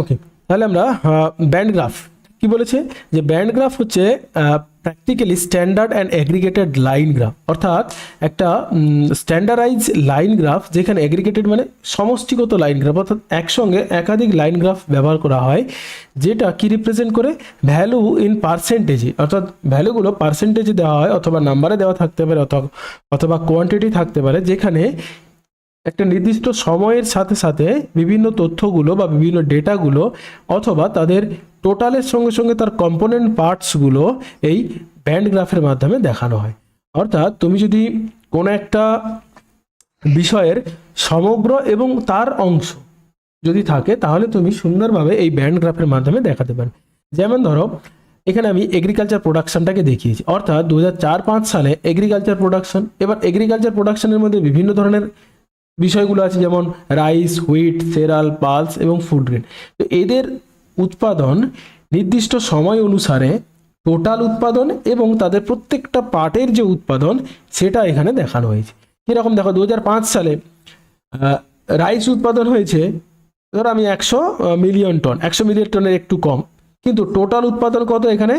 ওকে তাহলে আমরা band graph. কি বলেছে? যে ব্যান্ড গ্রাফ হচ্ছে practically standard and aggregated line graph অর্থাৎ একটা স্ট্যান্ডার্ডাইজ লাইন গ্রাফ যেখানে এগ্রিগেটেড মানে সমষ্টিগত লাইন গ্রাফ অর্থাৎ একসঙ্গে একাধিক লাইন গ্রাফ ব্যবহার করা হয়, যেটা কি রিপ্রেজেন্ট করে? ভ্যালু ইন পার্সেন্টেজে অর্থাৎ ভ্যালুগুলো পার্সেন্টেজে দেওয়া হয়, অথবা নাম্বারে দেওয়া থাকতে পারে, অথবা অথবা কোয়ান্টিটি থাকতে পারে, যেখানে একটা নির্দিষ্ট সময়ের সাথে সাথে বিভিন্ন তথ্যগুলো বা বিভিন্ন ডেটাগুলো অথবা তাদের টোটালের সঙ্গে সঙ্গে তার কম্পোনেন্ট পার্টসগুলো এই ব্যান্ড গ্রাফের মাধ্যমে দেখানো হয়। অর্থাৎ তুমি যদি কোনো একটা বিষয়ের সমগ্র এবং তার অংশ যদি থাকে, তাহলে তুমি সুন্দরভাবে এই ব্যান্ড গ্রাফের মাধ্যমে দেখাতে পারবে। যেমন ধরো, এখানে আমি এগ্রিকালচার প্রোডাকশনটাকে দেখিয়েছি। অর্থাৎ দু সালে এগ্রিকালচার প্রোডাকশন এবার এগ্রিকালচার প্রোডাকশনের মধ্যে বিভিন্ন ধরনের বিষয়গুলো আছে যেমন রাইস, হুইট, সেরাল, পালস এবং ফুড গ্রেন। তো এদের উৎপাদন নির্দিষ্ট সময় অনুসারে টোটাল উৎপাদন এবং তাদের প্রত্যেকটা পার্টের যে উৎপাদন, সেটা এখানে দেখানো হয়েছে। যেরকম দেখো দু হাজার পাঁচ সালে রাইস উৎপাদন হয়েছে, ধরো আমি একশো মিলিয়ন টন, একশো মিলিয়ন টনের একটু কম। কিন্তু টোটাল উৎপাদন কত এখানে?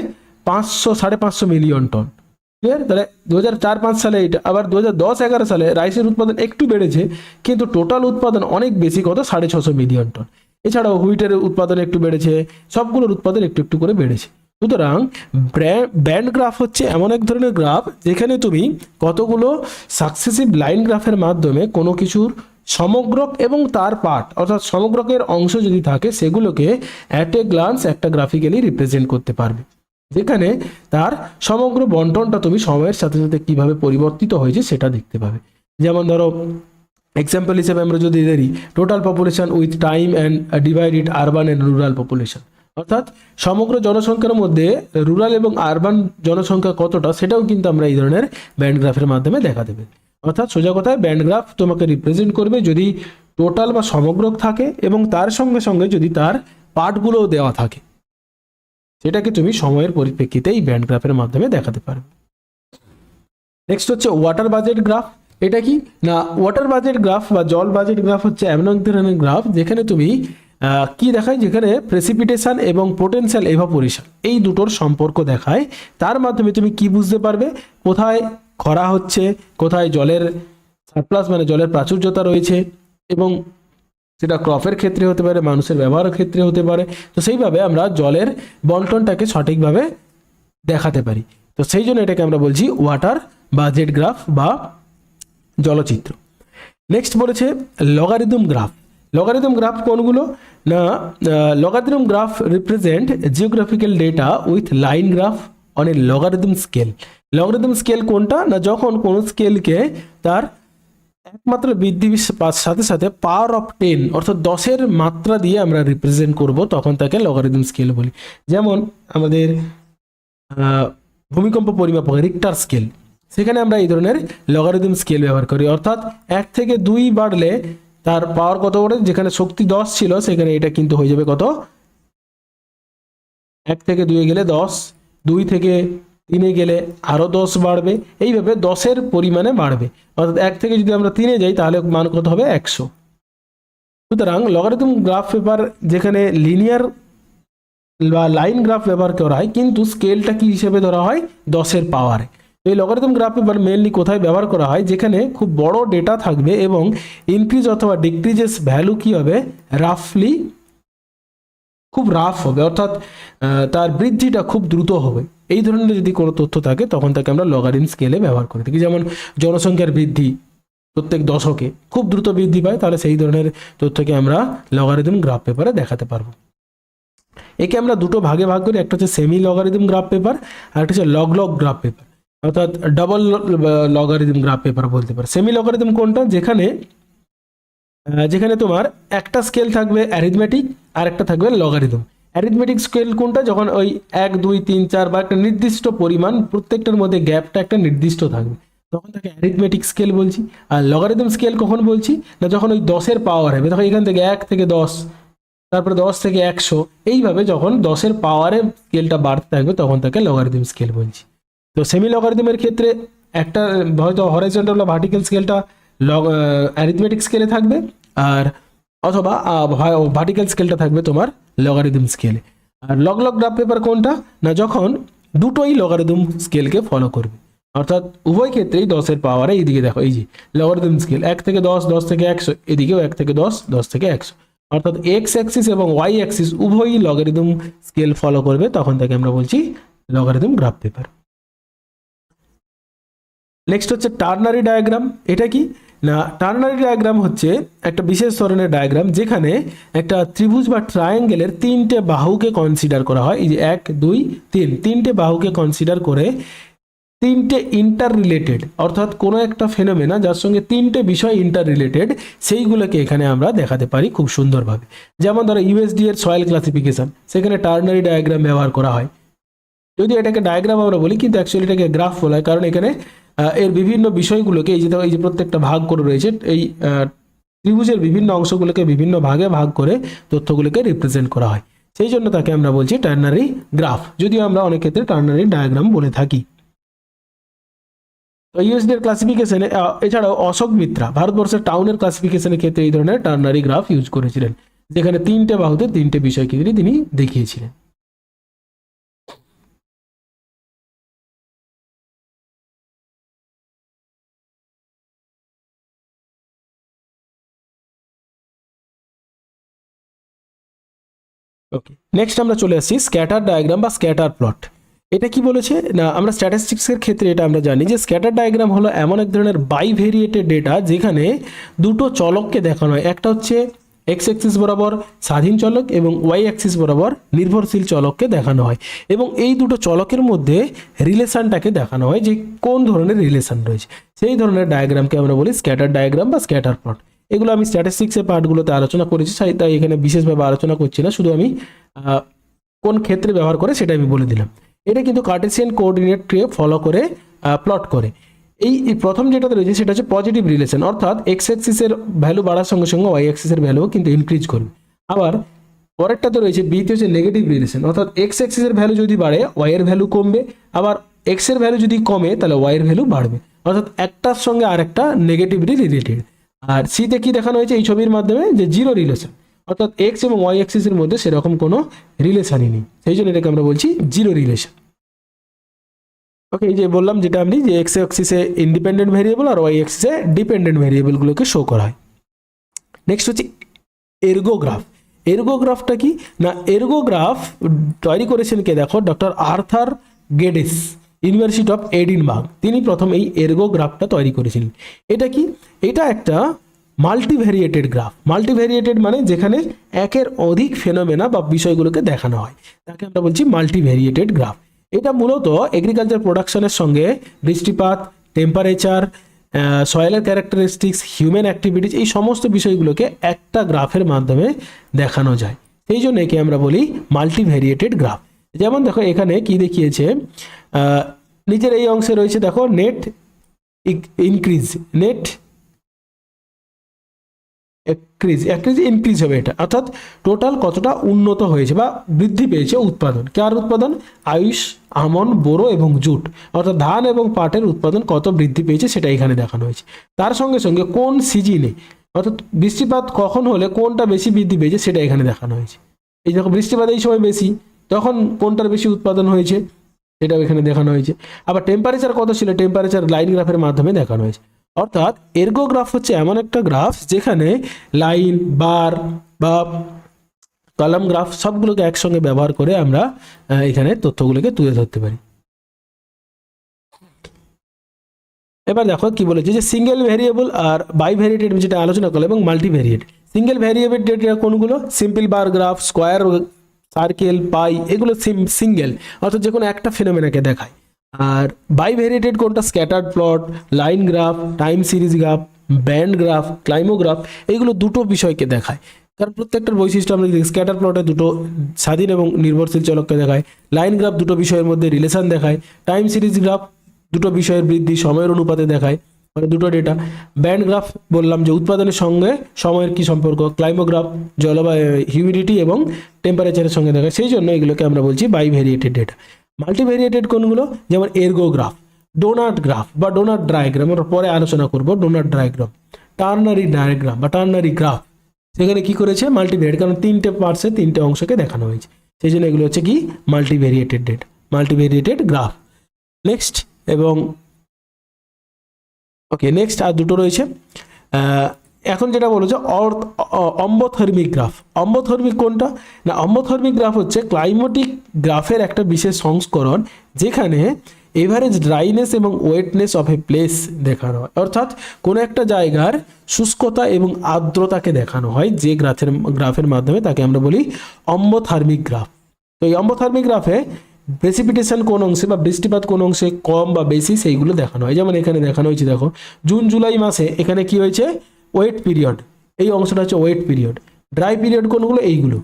পাঁচশো, সাড়ে পাঁচশো মিলিয়ন টন। ক্লিয়ার তাহলে দু সালে এটা আবার দু হাজার সালে রাইসের উৎপাদন একটু বেড়েছে, কিন্তু টোটাল উৎপাদন অনেক বেশি, কত? সাড়ে ছশো মিলিয়ন টন এছাড়াও হুইটের উৎপাদন একটু বেড়েছে, সবগুলোর উৎপাদন একটু একটু করে বেড়েছে। সুতরাং ব্যান্ড গ্রাফ হচ্ছে এমন এক ধরনের গ্রাফ, যেখানে তুমি কতগুলো সাকসেসিভ লাইন গ্রাফের মাধ্যমে কোনো কিছুর সমগ্রক এবং তার পার্ট অর্থাৎ সমগ্রকের অংশ যদি থাকে, সেগুলোকে অ্যাট এ গ্লান্স একটা গ্রাফিক্যালি রিপ্রেজেন্ট করতে পারবে। যেখানে তার সমগ্র বন্টনটা তুমি সময়ের সাথে সাথে কীভাবে পরিবর্তিত হয়েছে সেটা দেখতে পাবে। যেমন ধরো এক্সাম্পল হিসেবে আমরা যদি ধরি total population with time and divide it urban and rural population অর্থাৎ সমগ্র জনসংখ্যার মধ্যে রুরাল এবং আরবান জনসংখ্যা কতটা সেটাও কিন্তু আমরা এই ধরনের ব্যান্ড গ্রাফের মাধ্যমে দেখা দেবে। অর্থাৎ সোজা কথায় ব্যান্ড গ্রাফ তোমাকে রিপ্রেজেন্ট করবে যদি টোটাল বা সমগ্র থাকে এবং তার সঙ্গে সঙ্গে যদি তার পার্টগুলোও দেওয়া থাকে। সেটাকে তুমি সময়ের পরিপ্রেক্ষিতে এই ব্যান্ড গ্রাফের মাধ্যমে দেখাতে পারবে। নেক্সট হচ্ছে ওয়াটার বাজেট গ্রাফ এটা কি? না ওয়াটার বাজেট গ্রাফ বা জল বাজেট গ্রাফ হচ্ছে এমন এক ধরনের গ্রাফ যেখানে তুমি কি দেখায়? যেখানে প্রেসিপিটেশন এবং পোটেনশিয়াল এভাপোরেশন এই দুটোর সম্পর্ক দেখায়। তার মাধ্যমে তুমি কি বুঝতে পারবে? কোথায় খরা হচ্ছে, কোথায় জলের সারপ্লাস মানে জলের প্রাচুর্যতা রয়েছে এবং সেটা ক্রপের ক্ষেত্রে হতে পারে, মানুষের ব্যবহারের ক্ষেত্রে হতে পারে। তো সেইভাবে আমরা জলের বন্টনটাকে সঠিকভাবে দেখাতে পারি। তো সেই জন্য এটাকে আমরা বলছি ওয়াটার বাজেট গ্রাফ বা জলচিত্র। নেক্সট বলেছে লগারিদম গ্রাফ লগারিদম গ্রাফ কোনগুলো? না logarithm graph represent geographical data with line graph on a logarithm scale logarithm scale কোনটা? না, যখন কোনো স্কেলকে তার একমাত্র বৃদ্ধি সাথে সাথে পাওয়ার অফ টেন অর্থাৎ দশের মাত্রা দিয়ে আমরা রিপ্রেজেন্ট করব, তখন তাকে লগারিদম স্কেল বলি। যেমন আমাদের ভূমিকম্প পরিমাপক রিক্টার স্কেল সেখানে আমরা এই ধরনের লগারিদম স্কেল ব্যবহার করি। অর্থাৎ এক থেকে দুই বাড়লে তার পাওয়ার কত করে যেখানে শক্তি দশ ছিল, সেখানে এটা কিন্তু হয়ে যাবে কত? এক থেকে দুয়ে গেলে দশ, দুই থেকে তিনে গেলে আরও দশ বাড়বে। এইভাবে দশের পরিমাণে বাড়বে। অর্থাৎ এক থেকে যদি আমরা তিনে যাই, তাহলে মান কত হবে? একশো। সুতরাং লগারিদম গ্রাফ পেপার যেখানে লিনিয়ার বা লাইন গ্রাফ ব্যবহার করা হয় কিন্তু স্কেলটা কি হিসেবে ধরা হয়? দশের পাওয়ারে এই লগারিদম গ্রাফ পেপার মেনলি কোথায় ব্যবহার করা হয়? যেখানে খুব বড় ডেটা থাকবে এবং ইনক্রিজ অথবা ডিক্রিজেস ভ্যালু কি হবে? রাফলি খুব রাফ হবে। অর্থাৎ তার বৃদ্ধিটা খুব দ্রুত হবে। এই ধরনের যদি কোনো তথ্য থাকে, তখন তাকে আমরা লগারিদম স্কেলে ব্যবহার করে থাকি। যেমন জনসংখ্যার বৃদ্ধি প্রত্যেক দশকে খুব দ্রুত বৃদ্ধি পায়, তাহলে সেই ধরনের তথ্যকে আমরা লগারিদম গ্রাফ পেপারে দেখাতে পারব। একে আমরা দুটো ভাগে ভাগ করি, একটা হচ্ছে সেমি লগারিদম গ্রাফ পেপার আর একটা হচ্ছে লগ লগ গ্রাফ পেপার অর্থাৎ ডাবল লগারিদম গ্রাফ পেপার বলতে পারে। সেমি লগারিদম কোনটা? যেখানে যেখানে তোমার একটা স্কেল থাকবে অ্যারিথমেটিক আর একটা থাকবে লগারিদম অ্যারিথমেটিক স্কেল কোনটা? যখন ওই এক, দুই, তিন, চার বা একটা নির্দিষ্ট পরিমাণ প্রত্যেকটার মধ্যে গ্যাপটা একটা নির্দিষ্ট থাকবে। তখন তাকে অ্যারিথমেটিক স্কেল বলছি। আর লগারিদম স্কেল কখন বলছি? না, যখন ওই দশের পাওয়ার হবে, তখন এখান থেকে এক থেকে দশ, তারপরে দশ থেকে একশো, এইভাবে যখন দশের পাওয়ারে স্কেলটা বাড়তে থাকবে, তখন তাকে লগারিদম স্কেল বলছি। তো সেমি লগারিদমের ক্ষেত্রে একটা, হয়তো হরাইজন্টাল বা ভার্টিক্যাল স্কেলটা লগ অ্যারিথমেটিক স্কেলে থাকবে। আর অথবা ভার্টিক্যাল স্কেলটা থাকবে তোমার লগারিদম স্কেলে আর লগ লগ গ্রাফ পেপার কোনটা? না, যখন দুটোই লগারিদম স্কেলকে ফলো করবে। অর্থাৎ উভয় ক্ষেত্রেই দশের পাওয়ারে এইদিকে দেখো, এই যে লগারিদম স্কেল এক থেকে দশ দশ থেকে একশো, এদিকেও এক থেকে দশ দশ থেকে একশো। অর্থাৎ এক্স অ্যাক্সিস এবং ওয়াই অ্যাক্সিস উভয়ই লগারিদম স্কেল ফলো করবে, তখন তাকে আমরা বলছি লগারিদম গ্রাফ পেপার নেক্সট হচ্ছে টার্নারি ডায়াগ্রাম এটা কি? না টার্নারি ডায়াগ্রাম হচ্ছে একটা বিশেষ ধরনের ডায়াগ্রাম যেখানে একটা ত্রিভুজ বা ট্রায়াঙ্গেলের তিনটে বাহুকে কনসিডার করা হয়। এই যে এক, দুই, তিন, তিনটে বাহুকে কনসিডার করে তিনটে ইন্টার রিলেটেড অর্থাৎ কোনো একটা ফেনোমেনা যার সঙ্গে তিনটে বিষয় ইন্টার রিলেটেড সেইগুলোকে এখানে আমরা দেখাতে পারি খুব সুন্দরভাবে। যেমন ধরো ইউএসডি এর সয়েল ক্লাসিফিকেশন সেখানে টার্নারি ডায়াগ্রাম ব্যবহার করা হয়। যদি এটাকে ডায়াগ্রাম আমরা বলি, কিন্তু অ্যাকচুয়ালি এটাকে গ্রাফ বলা হয়, কারণ এখানে এর বিভিন্ন বিষয়গুলোকে এই যে এই যে প্রত্যেকটা ভাগ করে রয়েছে, এই ত্রিভুজের বিভিন্ন অংশগুলোকে বিভিন্ন ভাগে ভাগ করে তথ্যগুলোকে রিপ্রেজেন্ট করা হয়। সেই জন্য তাকে আমরা বলছি টার্নারি গ্রাফ যদিও আমরা অনেক ক্ষেত্রে টার্নারি ডায়াগ্রাম বলে থাকি। তো ইউএসডি ক্লাসিফিকেশনে এছাড়াও অশোক মিত্রা ভারতবর্ষের টাউনের ক্লাসিফিকেশনের ক্ষেত্রে এই ধরনের টার্নারি গ্রাফ ইউজ করেছিলেন। যেখানে তিনটে বাহুতে তিনটে বিষয়কে তিনি দেখিয়েছিলেন। ওকে নেক্সট আমরা চলে আসছি স্ক্যাটার ডায়াগ্রাম বা স্ক্যাটার প্লট এটা কি বলেছে? না, আমরা স্ট্যাটিস্টিক্সের ক্ষেত্রে এটা আমরা জানি যে স্ক্যাটার ডায়াগ্রাম হলো এমন এক ধরনের বাইভেরিয়েটেড ডেটা যেখানে দুটো চলককে দেখানো হয়। একটা হচ্ছে এক্স অ্যাক্সিস বরাবর স্বাধীন চলক এবং ওয়াই অ্যাক্সিস বরাবর নির্ভরশীল চলককে দেখানো হয়। এবং এই দুটো চলকের মধ্যে রিলেশনটাকে দেখানো হয় যে কোন ধরনের রিলেশন রয়েছে। সেই ধরনের ডায়াগ্রামকে আমরা বলি স্ক্যাটার ডায়াগ্রাম বা স্ক্যাটার প্লট এগুলো আমি স্ট্যাটিস্টিক্সের পার্টগুলোতে আলোচনা করেছি, তাই এখানে বিশেষভাবে আলোচনা করছি না। শুধু আমি কোন ক্ষেত্রে ব্যবহার করে সেটা আমি বলে দিলাম। এটা কিন্তু কার্টেসিয়ান কোঅর্ডিনেটকে ফলো করে প্লট করে। এই প্রথম যেটাতে রয়েছে সেটা হচ্ছে পজিটিভ রিলেশন অর্থাৎ এক্স অ্যাক্সিসের ভ্যালু বাড়ার সঙ্গে সঙ্গে ওয়াই অ্যাক্সিসের ভ্যালুও কিন্তু ইনক্রিজ করবে। আবার পরেরটাতে রয়েছে বিতে হচ্ছে নেগেটিভ রিলেশন অর্থাৎ এক্স অ্যাক্সিসের ভ্যালু যদি বাড়ে ওয়াই এর ভ্যালু কমবে। আবার এক্সের ভ্যালু যদি কমে, তাহলে ওয়াই এর ভ্যালু বাড়বে। অর্থাৎ একটার সঙ্গে আরেকটা নেগেটিভলি রিলেটেড আর সিতে কি দেখানো হয়েছে? এই ছবির মাধ্যমে যে জিরো রিলেশন অর্থাৎ এক্স এবং ওয়াই অ্যাক্সিসের মধ্যে সেরকম কোনো রিলেশনই নেই। সেই জন্য এটাকে আমরা বলছি জিরো রিলেশন ওকে এই যে বললাম যেটা আমি যে এক্স অ্যাক্সিসে ইন্ডিপেন্ডেন্ট ভেরিয়েবল আর ওয়াই অ্যাক্সিসে ডিপেন্ডেন্ট ভেরিয়েবলগুলোকে শো করা হয়। নেক্সট হচ্ছে এরগোগ্রাফ এরগোগ্রাফটা কি? না এরগোগ্রাফ তৈরি করেছেন কে? দেখো doctor Arthur Geddes university of Edinburgh তিনি প্রথম এই এরগোগ্রাফটা তৈরি করেছিলেন। এটা কি? এটা একটা মাল্টিভেরিয়েটেড গ্রাফ মাল্টিভেরিয়েটেড মানে যেখানে একের অধিক ফেনোমেনা বা বিষয়গুলোকে দেখানো হয়। তাকে আমরা বলছি মাল্টিভেরিয়েটেড গ্রাফ এটা মূলত এগ্রিকালচার প্রোডাকশনের সঙ্গে বৃষ্টিপাত টেম্পারেচার সয়েলের ক্যারেক্টারিস্টিক্স হিউম্যান অ্যাক্টিভিটিস এই সমস্ত বিষয়গুলোকে একটা গ্রাফের মাধ্যমে দেখানো যায়। সেই জন্য একে আমরা বলি মাল্টিভেরিয়েটেড গ্রাফ যেমন দেখো এখানে কি দেখিয়েছে? নিচের এই অংশে রয়েছে দেখো net increase net decrease decrease increase হবে এটা। অর্থাৎ টোটাল কতটা উন্নত হয়েছে বা বৃদ্ধি পেয়েছে উৎপাদন। কার উৎপাদন? আয়ুষ, আমন, বোরো এবং জুট। অর্থাৎ ধান এবং পাটের উৎপাদন কত বৃদ্ধি পেয়েছে সেটা এখানে দেখানো হয়েছে। তার সঙ্গে সঙ্গে কোন সিজনে, অর্থাৎ বৃষ্টিপাত কখন হলে কোনটা বেশি বৃদ্ধি পেয়েছে সেটা এখানে দেখানো হয়েছে। এই যখন বৃষ্টিপাত এই সময় বেশি। তখন কোনটার বেশি উৎপাদন হয়েছে, সেটাও এখানে দেখানো হয়েছে। আবার টেম্পারেচার কত ছিল? টেম্পারেচার লাইন গ্রাফের মাধ্যমে দেখানো হয়েছে। অর্থাৎ এরগোগ্রাফ হচ্ছে এমন একটা গ্রাফ যেখানে লাইন বার বা কলাম গ্রাফ সবগুলোকে একসঙ্গে ব্যবহার করে আমরা এখানে তথ্যগুলোকে তুলে ধরতে পারি। এবার দেখো কি বলেছে যে সিঙ্গেল ভেরিয়েবল আর বাই ভেরিয়েটেড যেটা আলোচনা করল এবং multivariate single variable data কোনগুলো? Simple bar graph square circle, pie, এগুলো সিঙ্গেল। অর্থাৎ যে কোনো একটা ফিনোমেনাকে দেখায়। আর বাই ভেরিয়েটেড কোনটা? Scattered plot, line graph, time series graph, band graph, climograph এইগুলো দুটো বিষয়কে দেখায়। কারণ প্রত্যেকটার বৈশিষ্ট্য আমরা দেখি, স্ক্যাটার প্লটে দুটো স্বাধীন এবং নির্ভরশীল চলককে দেখায়, লাইন গ্রাফ দুটো বিষয়ের মধ্যে রিলেশন দেখায়, টাইম সিরিজ গ্রাফ দুটো বিষয়ের বৃদ্ধি, সময়ের অনুপাতে দেখায় মানে দুটো ডেটা ব্যান্ড গ্রাফ বললাম যে উৎপাদনের সঙ্গে সময়ের কি সম্পর্ক ক্লাইমোগ্রাফ জলবায়ু হিউমিডিটি এবং টেম্পারেচারের সঙ্গে দেখা। সেই জন্য এগুলোকে আমরা বলছি বাই ভেরিয়েটেড ডেটা মাল্টিভেরিয়েটেড কোনগুলো? যেমন এরগোগ্রাফ ডোনাট গ্রাফ বা ডোনাট ডায়াগ্রাম আমরা পরে আলোচনা করব ডোনাট ডায়াগ্রাম টার্নারি ডায়াগ্রাম বা টার্নারি গ্রাফ সেখানে কি করেছে? মাল্টিভেরিয়েট কারণ তিনটে পার্টসে তিনটে অংশকে দেখানো হয়েছে। সেই জন্য এগুলো হচ্ছে কি? Multivariated data multivariated graph next এবং ওকে নেক্সট আর দুটো রয়েছে। এখন যেটা বলেছে অম্বথর্মিক গ্রাফ। অম্বথর্মিক কোনটা? না অম্বথর্মিক গ্রাফ হচ্ছে ক্লাইমেটিক গ্রাফের একটা বিশেষ সংস্করণ যেখানে এভারেজ ড্রাইনেস এবং ওয়েটনেস অফ এ প্লেস দেখানো হয়। অর্থাৎ কোনো একটা জায়গার শুষ্কতা এবং আর্দ্রতাকে দেখানো হয় যে গ্রাফের গ্রাফের মাধ্যমে, তাকে আমরা বলি অম্বথার্মিক গ্রাফ। তো এই অম্বথার্মিক গ্রাফে প্রেসিপিটেশন কোন অংশে বা বৃষ্টিপাত কোন অংশে কম বা বেশি সেইগুলো দেখানো হয়। যেমন এখানে দেখানো হয়েছে, দেখো, জুন, জুলাই মাসে এখানে কি হয়েছে? ওয়েট পিরিয়ড এই অংশটা হচ্ছে ওয়েট পিরিয়ড ড্রাই পিরিয়ড কোনগুলো? এইগুলো।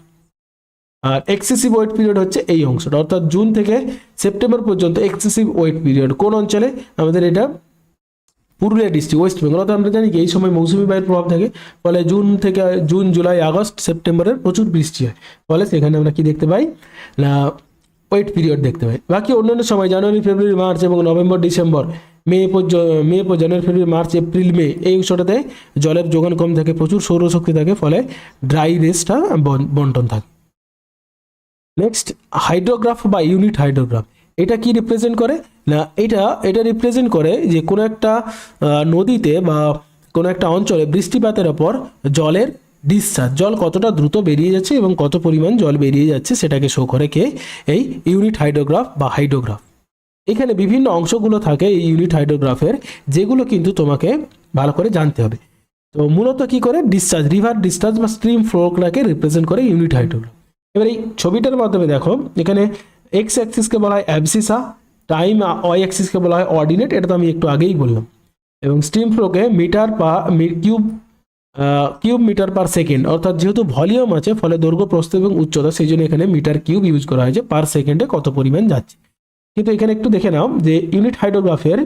আর এক্সেসিভ ওয়েট পিরিয়ড হচ্ছে এই অংশটা। অর্থাৎ জুন থেকে সেপ্টেম্বর পর্যন্ত এক্সেসিভ ওয়েট পিরিয়ড কোন অঞ্চলে? আমাদের এটা পুরুলিয়া ডিস্ট্রিক্ট ওয়েস্ট বেঙ্গল অর্থাৎ আমরা জানি কি, এই সময় মৌসুমি বায়ুর প্রভাব থাকে। ফলে জুন থেকে, জুন, জুলাই, আগস্ট সেপ্টেম্বরের প্রচুর বৃষ্টি হয়। ফলে সেখানে আমরা কি দেখতে পাই? না ওয়েট পিরিয়ড দেখতে পাই বাকি অন্যান্য সময় জানুয়ারি, ফেব্রুয়ারি, মার্চ এবং November, December, May May January, February, March, April, May এই অংশটাতে জলের যোগান কম থাকে, প্রচুর সৌরশক্তি থাকে, ফলে ড্রাই রেসটা বন্টন থাকে। নেক্সট হাইড্রোগ্রাফ বা ইউনিট হাইড্রোগ্রাফ এটা কি রিপ্রেজেন্ট করে? না, এটা এটা রিপ্রেজেন্ট করে যে কোনো একটা নদীতে বা কোনো একটা অঞ্চলে বৃষ্টিপাতের ওপর জলের ডিসচার্জ জল কতটা দ্রুত বেরিয়ে যাচ্ছে এবং কত পরিমাণ জল বেরিয়ে যাচ্ছে সেটাকে শো করে কে? এই ইউনিট হাইড্রোগ্রাফ বা হাইড্রোগ্রাফ এখানে বিভিন্ন অংশগুলো থাকে এই ইউনিট হাইড্রোগ্রাফের যেগুলো কিন্তু তোমাকে ভালো করে জানতে হবে। তো মূলত কি করে? ডিসচার্জ রিভার ডিসচার্জ বা স্ট্রিম ফ্লোটাকে রিপ্রেজেন্ট করে ইউনিট হাইড্রোগ্রাফ এবার এই ছবিটার মাধ্যমে দেখো, এখানে এক্স অ্যাক্সিসকে বলা হয় অ্যাবসিসা টাইম ওয়াই অ্যাক্সিসকে বলা হয় অর্ডিনেট, এটা তো আমি একটু আগেই বললাম। এবং stream ফ্লোকে metre per cube cube metre per second অর্থাৎ যেহেতু ভলিউম আছে, ফলে দৈর্ঘ্য, প্রস্থ এবং উচ্চতা, সেই জন্য এখানে মিটার কিউব ইউজ করা হয়েছে পার সেকেন্ডে কত পরিমাণ যাচ্ছে। কিন্তু এখানে একটু দেখে নাও যে ইউনিট হাইড্রোগ্রাফের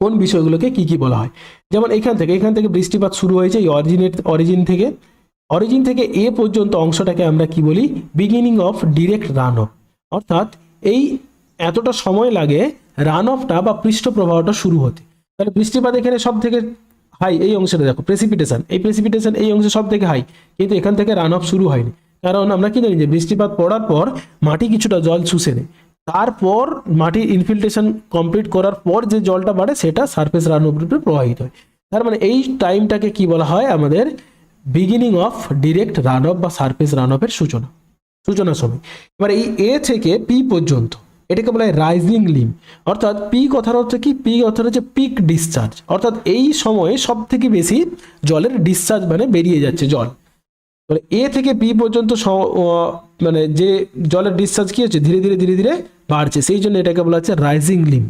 কোন বিষয়গুলোকে কি কি বলা হয়। যেমন এখান থেকে এখান থেকে বৃষ্টিপাত শুরু হয়েছে এই অরিজিনেট অরিজিন থেকে। অরিজিন থেকে এ পর্যন্ত অংশটাকে আমরা কি বলি? Beginning of direct run off অর্থাৎ এই এতটা সময় লাগে রান অফটা বা পৃষ্ঠ প্রবাহটা শুরু হতে। তাহলে বৃষ্টিপাত এখানে সব থেকে হাই এই অংশটা দেখো প্রেসিপিটেশন এই প্রেসিপিটেশন এই অংশে সব থেকে হাই কিন্তু এখান থেকে রান অফ শুরু হয়নি। কারণ আমরা কি জানি যে বৃষ্টিপাত পড়ার পর মাটি কিছুটা জল শুষে নেয়। তারপর মাটির ইনফিল্ট্রেশন কমপ্লিট করার পর যে জলটা বাড়ে, সেটা সারফেস রান অফ রূপে প্রবাহিত হয়। তার মানে এই টাইমটাকে কি বলা হয়? আমাদের beginning of direct run off বা সারফেস রান অফের সূচনা। সূচনা সময়। এবার এই এ থেকে পি পর্যন্ত এটাকে বলা হয় রাইজিং লিম অর্থাৎ পি কথার হচ্ছে কি? পি অর্থাৎ হচ্ছে পিক ডিসচার্জ অর্থাৎ এই সময়ে সব থেকে বেশি জলের ডিসচার্জ মানে বেরিয়ে যাচ্ছে জল। তাহলে এ থেকে বি পর্যন্ত মানে যে জলের ডিসচার্জ কি হচ্ছে? ধীরে ধীরে ধীরে ধীরে বাড়ছে। সেই জন্য এটাকে বলা হচ্ছে রাইজিং লিম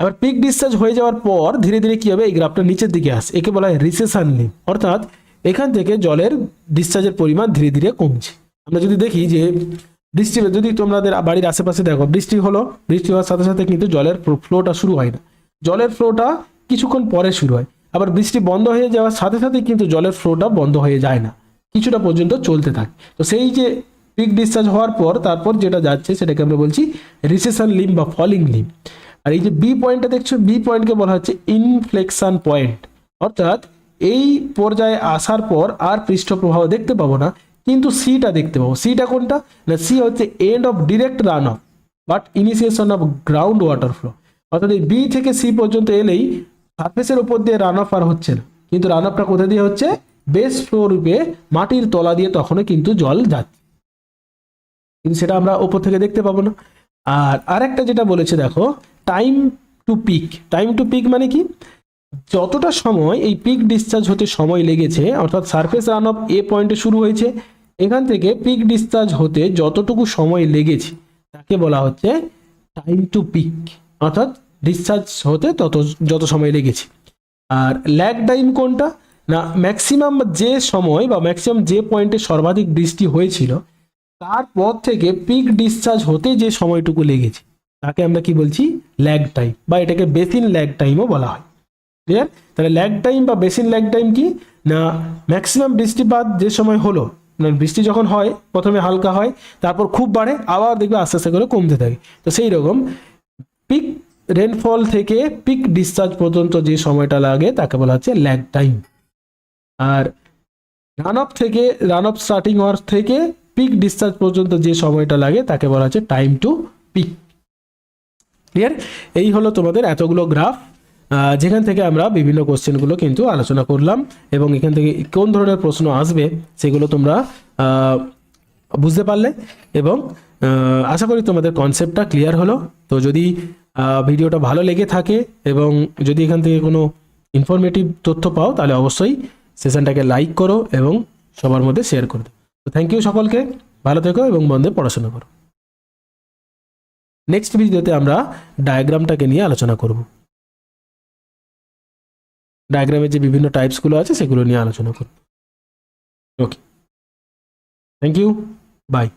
আবার পিক ডিসচার্জ হয়ে যাওয়ার পর ধীরে ধীরে কি হবে? এই গ্রাফটা নিচের দিকে আসে একে বলা হয় রিসেশন লিম অর্থাৎ এখান থেকে জলের ডিসচার্জের পরিমাণ ধীরে ধীরে কমছে। আমরা যদি দেখি যে বৃষ্টি যদি তোমাদের বাড়ির আশেপাশে দেখো, বৃষ্টি হলো, বৃষ্টি হওয়ার সাথে সাথে কিন্তু জলের ফ্লোটা শুরু হয় না। জলের ফ্লোটা কিছুক্ষণ পরে শুরু হয়। আবার বৃষ্টি বন্ধ হয়ে যাওয়ার সাথে সাথে কিন্তু জলের ফ্লোটা বন্ধ হয়ে যায় না। কিছুটা পর্যন্ত চলতে থাকে। তো সেই যে পিক ডিসচার্জ হওয়ার পর, তারপর যেটা যাচ্ছে, সেটাকে আমরা বলছি রিসেশন লিম বা ফলিং লিম আর এই যে বি পয়েন্টটা দেখছ বি পয়েন্টকে বলা হচ্ছে ইনফ্লেকশন পয়েন্ট অর্থাৎ এই পর্যায়ে আসার পর আর পৃষ্ঠপ্রবাহ দেখতে পাবো না। কিন্তু সিটা দেখতে পাবো। সিটা কোনটা? না সি হচ্ছে end of direct run off but initiation of ground water flow অর্থাৎ এই বি থেকে সি পর্যন্ত এলেই সার্ফেসের উপর দিয়ে রান অফ আর হচ্ছে না। কিন্তু রান অফটা কোথা দিয়ে হচ্ছে? বেস ফ্লো রূপে মাটির তলা দিয়ে তখনও কিন্তু জল যাচ্ছে। কিন্তু সেটা আমরা ওপর থেকে দেখতে পাবো না। আর আরেকটা যেটা বলেছে, দেখো time to peak time to peak মানে কি? যতটা সময় এই পিক ডিসচার্জ হতে সময় লেগেছে, অর্থাৎ সারফেস রান অফ এ পয়েন্টে শুরু হয়েছে এখান থেকে পিক ডিসচার্জ হতে যতটুকু সময় লেগেছে, তাকে বলা হচ্ছে টাইম টু পিক অর্থাৎ ডিসচার্জ হতে তত, যত সময় লেগেছে। আর ল্যাগ টাইম কোনটা? না ম্যাক্সিমাম যে সময় বা ম্যাক্সিমাম যে পয়েন্টে সর্বাধিক বৃষ্টি হয়েছিল তারপর থেকে পিক ডিসচার্জ হতে যে সময়টুকু লেগেছে, তাকে আমরা কি বলছি? ল্যাগ টাইম বা এটাকে বেসিন ল্যাগ টাইমও বলা হয়। ক্লিয়ার তাহলে ল্যাগ টাইম বা বেসিন ল্যাগ টাইম কি? না ম্যাক্সিমাম বৃষ্টিপাত যে সময় হলো বৃষ্টি যখন হয়, প্রথমে হালকা হয়, তারপর খুব বাড়ে, আবার দেখবে আস্তে আস্তে করে কমতে থাকে। তো সেই রকম পিক রেনফল থেকে পিক ডিসচার্জ পর্যন্ত যে সময়টা লাগে, তাকে বলা হচ্ছে ল্যাগ টাইম আর রান অফ থেকে রান অফ স্টার্টিং হওয়ার থেকে পিক ডিসচার্জ পর্যন্ত যে সময়টা লাগে, তাকে বলা হচ্ছে টাইম টু পিক ক্লিয়ার এই হলো তোমাদের এতগুলো গ্রাফ যেখান থেকে আমরা বিভিন্ন কোশ্চেনগুলো কিন্তু আলোচনা করলাম এবং এখান থেকে কোন ধরনের প্রশ্ন আসবে সেগুলো তোমরা বুঝতে পারলে এবং আশা করি তোমাদের কনসেপ্টটা ক্লিয়ার হলো। তো যদি ভিডিওটা ভালো লেগে থাকে এবং যদি এখান থেকে কোনো ইনফরমেটিভ তথ্য পাও, তাহলে অবশ্যই সেশনটাকে লাইক করো এবং সবার মধ্যে শেয়ার করো তো থ্যাংক ইউ সকলকে, ভালো থেকো এবং মন্দে পড়াশোনা করো। নেক্সট ভিডিওতে আমরা ডায়াগ্রামটাকে নিয়ে আলোচনা করব। ডায়াগ্রামের যে বিভিন্ন টাইপসগুলো আছে সেগুলো নিয়ে আলোচনা করব। Okay thank you by